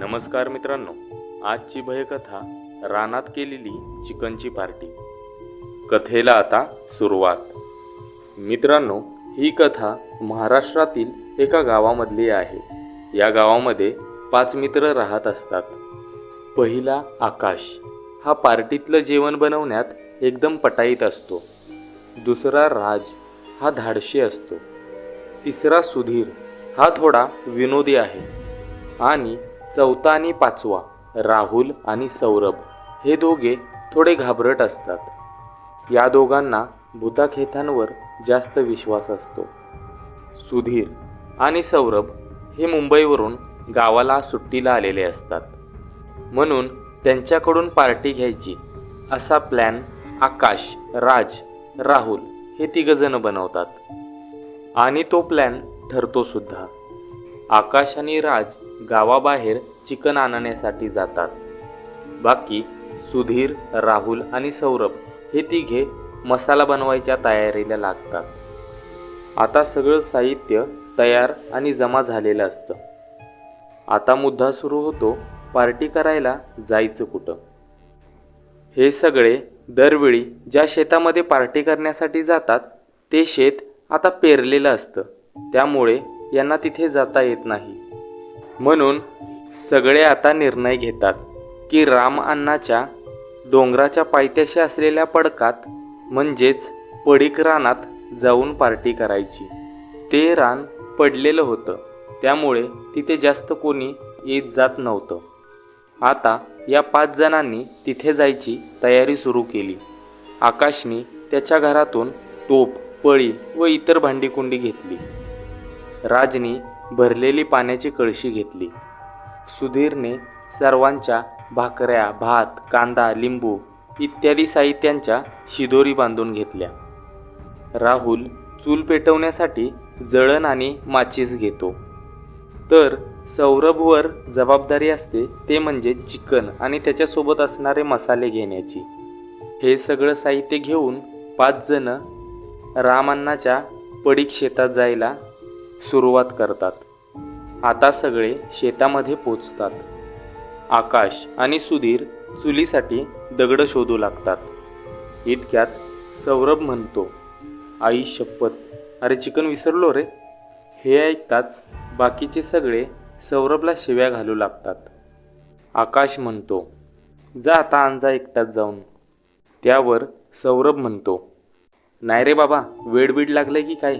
नमस्कार मित्रांनो आजची भयकथा रानात केलेली चिकनची पार्टी. कथेला आता सुरुवात. मित्रांनो ही कथा महाराष्ट्रातील एका गावामधली आहे. या गावामध्ये पाच मित्र राहत असतात. पहिला आकाश. हा पार्टीतलं जेवण बनवण्यात एकदम पटाईत असतो. दुसरा राज. हा धाडशी असतो. तिसरा सुधीर. हा थोडा विनोदी आहे. आणि चौथा आणि पाचवा राहुल आणि सौरभ हे दोघे थोडे घाबरट असतात. या दोघांना भूताखेतांवर जास्त विश्वास असतो. सुधीर आणि सौरभ हे मुंबईवरून गावाला सुट्टीला आलेले असतात. म्हणून त्यांच्याकडून पार्टी घ्यायची असा प्लॅन आकाश राज राहुल हे तिघजण बनवतात. आणि तो प्लॅन ठरतो सुद्धा. आकाश आणि राज गावाबाहेर चिकन आणण्यासाठी जातात. बाकी सुधीर राहुल आणि सौरभ हे तिघे मसाला बनवायच्या तयारीला लागतात. आता सगळं साहित्य तयार आणि जमा झालेलं असतं. आता मुद्दा सुरू होतो पार्टी करायला जायचं कुठं. हे सगळे दरवेळी ज्या शेतामध्ये पार्टी करण्यासाठी जातात ते शेत आता पेरलेलं असतं. त्यामुळे यांना तिथे जाता येत नाही. म्हणून सगळे आता निर्णय घेतात की रामअण्णाच्या डोंगराच्या पायथ्याशी असलेल्या पडकात म्हणजेच पडीक रानात जाऊन पार्टी करायची. ते रान पडलेलं होतं. त्यामुळे तिथे जास्त कोणी येत जात नव्हतं. आता या पाच जणांनी तिथे जायची तयारी सुरू केली. आकाशने त्याच्या घरातून तोप पळी व इतर भांडीकुंडी घेतली. राजनी भरलेली पाण्याची कळशी घेतली. सुधीरने सर्वांच्या भाकऱ्या भात कांदा लिंबू इत्यादी साहित्यांच्या शिदोरी बांधून घेतल्या. राहुल चूल पेटवण्यासाठी जळण आणि माचीस घेतो. तर सौरभवर जबाबदारी असते ते म्हणजे चिकन आणि त्याच्यासोबत असणारे मसाले घेण्याची. हे सगळं साहित्य घेऊन पाच जण रामांनाच्या पडीक शेतात जायला सुरुवात करतात. आता सगळे शेतामध्ये पोचतात. आकाश आणि सुधीर चुलीसाठी दगड शोधू लागतात. इतक्यात सौरभ म्हणतो आई शपथ. अरे चिकन विसरलो रे. हे ऐकताच बाकीचे सगळे सौरभला शिव्या घालू लागतात. आकाश म्हणतो जा आता अंजा एकटाच जाऊन. त्यावर सौरभ म्हणतो नाही रे बाबा वेडबीड लागलं की काय?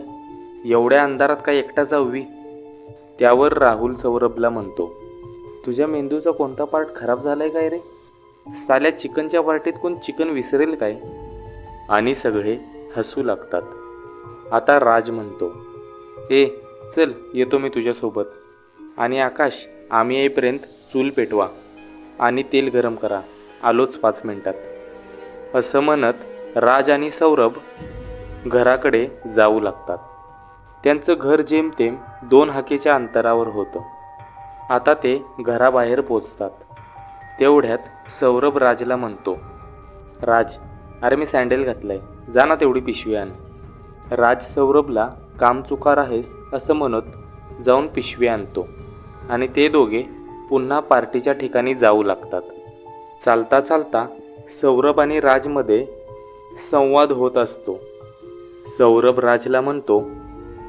एवढ्या अंधारात काय एकटा जाऊवी? त्यावर राहुल सौरभला म्हणतो तुझ्या मेंदूचा कोणता पार्ट खराब झालाय काय रे? साल्या चिकनच्या पार्टीत कोण चिकन विसरेल काय? आणि सगळे हसू लागतात. आता राज म्हणतो ए चल येतो मी तुझ्यासोबत. आणि आकाश आम्ही येईपर्यंत चूल पेटवा आणि तेल गरम करा. आलोच पाच मिनटात. असं म्हणत राज आणि सौरभ घराकडे जाऊ लागतात. त्यांचं घर जेमतेम दोन हाकेच्या अंतरावर होतं. आता ते घराबाहेर पोचतात. तेवढ्यात सौरभ राजला म्हणतो राज अरे मी सँडल घातलंय. जा ना तेवढी पिशवी आण. राज सौरभला काम चुकार आहेस असं म्हणत जाऊन पिशवी आणतो आणि ते दोघे पुन्हा पार्टीच्या ठिकाणी जाऊ लागतात. चालता चालता सौरभ आणि राजमध्ये संवाद होत असतो. सौरभ राजला म्हणतो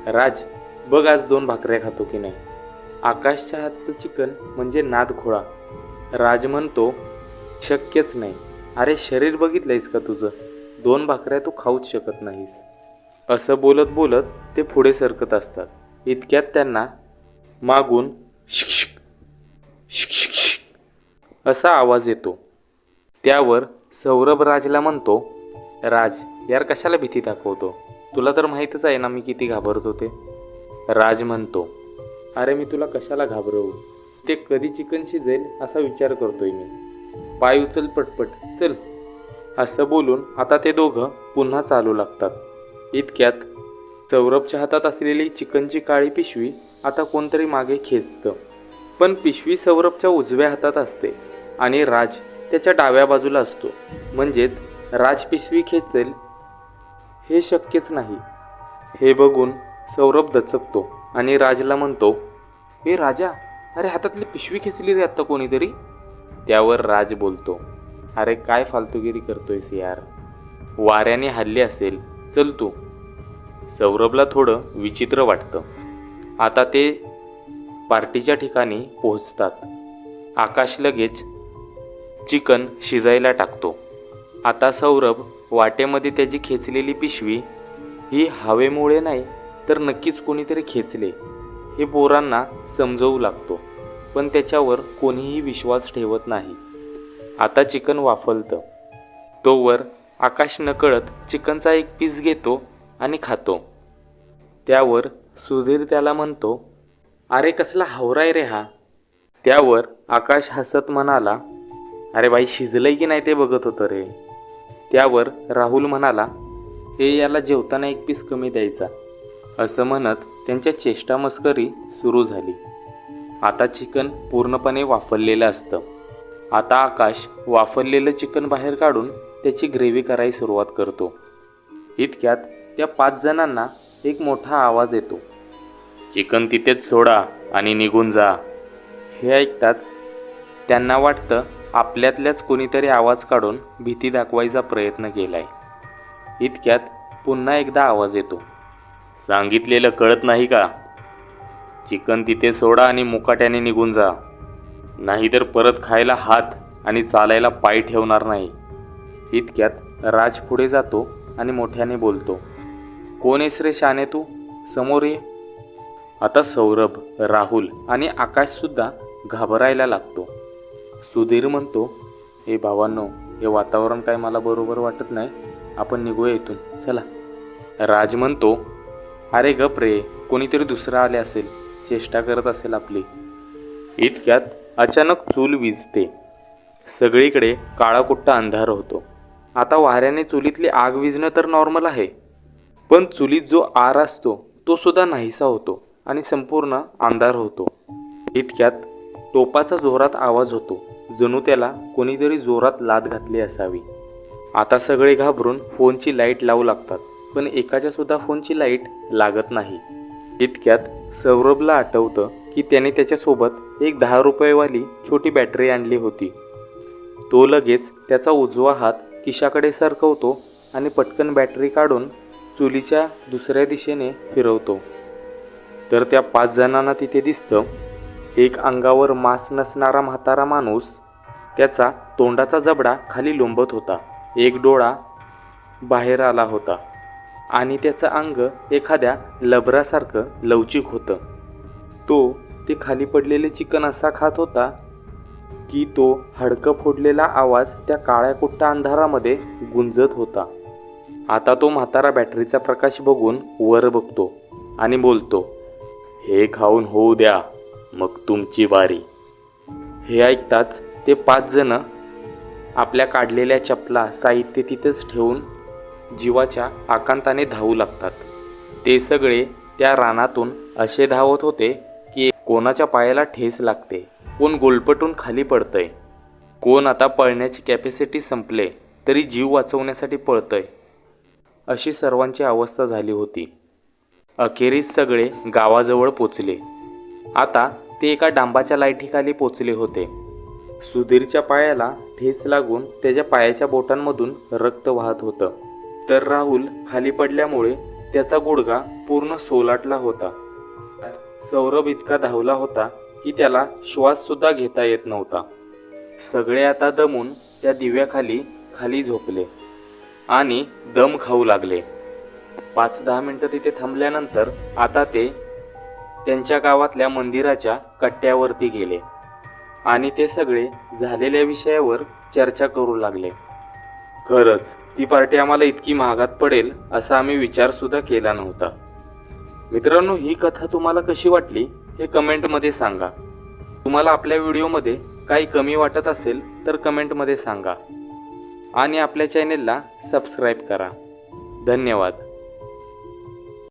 राज बघ आज दोन भाकऱ्या खातो की नाही? आकाशच्या हातचं चिकन म्हणजे नादखोळा राज म्हणतो शक्यच नाही. अरे शरीर बघितलंयस का तुझं? दोन भाकऱ्या तू खाऊच शकत नाहीस. असं बोलत बोलत ते पुढे सरकत असतात. इतक्यात त्यांना मागून शिक्षक शिक्षक असा आवाज येतो. त्यावर सौरभ राजला म्हणतो राज यार कशाला भीती दाखवतो? तुला तर माहीतच आहे ना मी किती घाबरत होते राज म्हणतो अरे मी तुला कशाला घाबरवू? ते कधी चिकन शिजेल असा विचार करतोय मी. पाय उचल पटपट चल. असं बोलून आता ते दोघं पुन्हा चालू लागतात. इतक्यात सौरभच्या हातात असलेली चिकनची काळी पिशवी आता कोणतरी मागे खेचतं. पण पिशवी सौरभच्या उजव्या हातात असते आणि राज त्याच्या डाव्या बाजूला असतो. म्हणजेच राज पिशवी खेचेल हे शक्यच नाही. हे बघून सौरभ दचकतो आणि राजला म्हणतो हे राजा अरे हातातली पिशवी खेचली रे आत्ता कोणीतरी. त्यावर राज बोलतो अरे काय फालतूगिरी करतोयस यार. वाऱ्याने हल्ली असेल चल तू. सौरभला थोडं विचित्र वाटतं. आता ते पार्टीच्या ठिकाणी पोहोचतात. आकाश लगेच चिकन शिजायला टाकतो. आता सौरभ वाटेमध्ये त्याची खेचलेली पिशवी ही हवेमुळे नाही तर नक्कीच कोणीतरी खेचले. हे पोरांना समजवू लागतो पण त्याच्यावर कोणीही विश्वास ठेवत नाही. आता चिकन वाफलतं. तोवर आकाश नकळत चिकनचा एक पीस घेतो आणि खातो. त्यावर सुधीर त्याला म्हणतो अरे कसला हावराय रे हा. त्यावर आकाश हसत म्हणाला अरे बाई शिजलंय की नाही ते बघत होतं रे. त्यावर राहुल म्हणाला हे याला जेवताना एक पीस कमी द्यायचा. असं म्हणत त्यांच्या चेष्टा मस्करी सुरू झाली. आता चिकन पूर्णपणे वाफरलेलं असतं. आता आकाश वाफरलेलं चिकन बाहेर काढून त्याची ग्रेव्ही करायला सुरुवात करतो. इतक्यात त्या पाच जणांना एक मोठा आवाज येतो. चिकन तिथेच सोडा आणि निघून जा. हे ऐकताच त्यांना वाटतं आपल्यातल्याच कोणीतरी आवाज काढून भीती दाखवायचा प्रयत्न केलाय. इतक्यात पुन्हा एकदा आवाज येतो. सांगितलेलं कळत नाही का? चिकन तिथे सोडा आणि मुकाट्याने निघून जा. नाहीतर परत खायला हात आणि चालायला पाय ठेवणार नाही. इतक्यात राज पुढे जातो आणि मोठ्याने बोलतो कोण आहेस रे शाने तू? समोर ये. आता सौरभ राहुल आणि आकाशसुद्धा घाबरायला लागतो. सुधीर म्हणतो हे भावांनो हे वातावरण काय मला बरोबर वाटत नाही. आपण निघूया इथून. चला. राज म्हणतो अरे गप रे कोणीतरी दुसरं आले असेल. चेष्टा करत असेल आपली. इतक्यात अचानक चूल विजते. सगळीकडे काळाकुट्टा अंधार होतो. आता वाऱ्याने चुलीतली आग विझणं तर नॉर्मल आहे. पण चुलीत जो आर असतो तो सुद्धा नाहीसा होतो आणि संपूर्ण अंधार होतो. इतक्यात टोपाचा जोरात आवाज होतो. जणू त्याला कोणीतरी जोरात लाद घातली असावी. आता सगळे घाबरून फोनची लाइट लावू लागतात पण एकाच्या सुद्धा फोनची लाइट लागत नाही. इतक्यात सौरभला आठवतं की त्याने त्याच्यासोबत एक दहा रुपयेवाली छोटी बॅटरी आणली होती. तो लगेच त्याचा उजवा हात किशाकडे सरकवतो आणि पटकन बॅटरी काढून चुलीच्या दुसऱ्या दिशेने फिरवतो. तर त्या पाच जणांना तिथे दिसतं एक अंगावर मांस नसणारा म्हातारा माणूस त्याचा तोंडाचा जबडा खाली लोंबत होता. एक डोळा बाहेर आला होता आणि त्याचं अंग एखाद्या लबरासारखं लवचिक होतं. तो ते खाली पडलेले चिकन असा खात होता की तो हडकं फोडलेला आवाज त्या काळ्या कुट्टा अंधारामध्ये गुंजत होता. आता तो म्हातारा बॅटरीचा प्रकाश बघून वर बघतो आणि बोलतो हे खाऊन होऊ द्या. मग तुमची बारी हे ऐकताच ते पाच जण आपल्या काढलेल्या चपला साहित्य तिथेच ठेवून जीवाच्या आकांताने धावू लागतात. ते सगळे त्या रानातून असे धावत होते की कोणाच्या पायाला ठेस लागते. कोण गोलपटून खाली पडतंय. कोण आता पळण्याची कॅपॅसिटी संपले तरी जीव वाचवण्यासाठी पळतंय. अशी सर्वांची अवस्था झाली होती. अखेरीस सगळे गावाजवळ पोचले. आता ते एका डांबाच्या लाईटीखाली पोचले होते. सुधीरच्या पायाला ठेस लागून त्याच्या पायाच्या बोटांमधून रक्त वाहत होतं. तर राहुल खाली पडल्यामुळे त्याचा गुडघा पूर्ण सोलाटला होता. सौरभ इतका धावला होता की त्याला श्वास सुद्धा घेता येत नव्हता. सगळे आता दमून त्या दिव्याखाली खाली झोपले आणि दम खाऊ लागले. पाच दहा मिनटं तिथे थांबल्यानंतर आता ते त्यांच्या गावातल्या मंदिराच्या कट्ट्यावरती गेले. आणि ते सगळे झालेल्या विषयावर चर्चा करू लागले. खरंच ती पार्टी आम्हाला इतकी महागात पडेल असा आम्ही विचार सुद्धा केला नव्हता. मित्रांनो ही कथा तुम्हाला कशी वाटली हे कमेंटमध्ये सांगा. तुम्हाला आपल्या व्हिडिओमध्ये काही कमी वाटत असेल तर कमेंटमध्ये सांगा. आणि आपल्या चॅनेलला सबस्क्राईब करा. धन्यवाद.